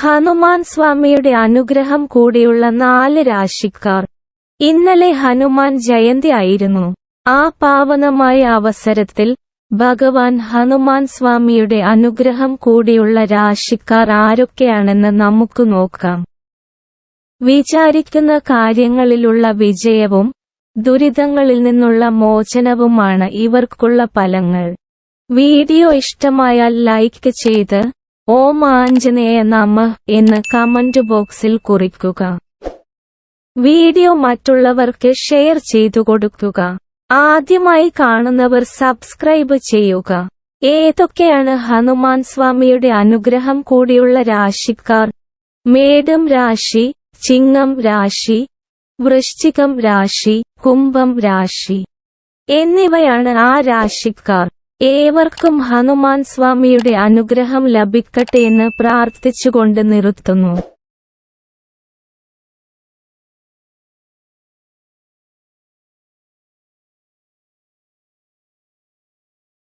ഹനുമാൻ സ്വാമിയുടെ അനുഗ്രഹം കൂടിയുള്ള നാല് രാശിക്കാർ. ഇന്നലെ ഹനുമാൻ ജയന്തി ആയിരുന്നു. ആ പാവനമായ അവസരത്തിൽ ഭഗവാൻ ഹനുമാൻ സ്വാമിയുടെ അനുഗ്രഹം കൂടിയുള്ള രാശിക്കാർ ആരൊക്കെയാണെന്ന് നമുക്ക് നോക്കാം. വിചാരിക്കുന്ന കാര്യങ്ങളിലുള്ള വിജയവും ദുരിതങ്ങളിൽ നിന്നുള്ള മോചനവുമാണ് ഇവർക്കുള്ള ഫലങ്ങൾ. വീഡിയോ ഇഷ്ടമായാൽ ലൈക്ക് ചെയ്ത് ഓം ആഞ്ജനേയ നമ എന്ന് കമന്റ് ബോക്സിൽ കുറിക്കുക. വീഡിയോ മറ്റുള്ളവർക്ക് ഷെയർ ചെയ്തു കൊടുക്കുക. ആദ്യമായി കാണുന്നവർ സബ്സ്ക്രൈബ് ചെയ്യുക. ഏതൊക്കെയാണ് ഹനുമാൻ സ്വാമിയുടെ അനുഗ്രഹം കൂടിയുള്ള രാശിക്കാർ? മേടം രാശി ചിങ്ങം രാശി വൃശ്ചികം രാശി കുംഭം രാശി. എന്നിവയാണ് ആ രാശിക്കാർ. ഏവർക്കും ഹനുമാൻ സ്വാമിയുടെ അനുഗ്രഹം ലഭിക്കട്ടെ എന്ന് പ്രാർത്ഥിച്ചുകൊണ്ട് നിർത്തുന്നു.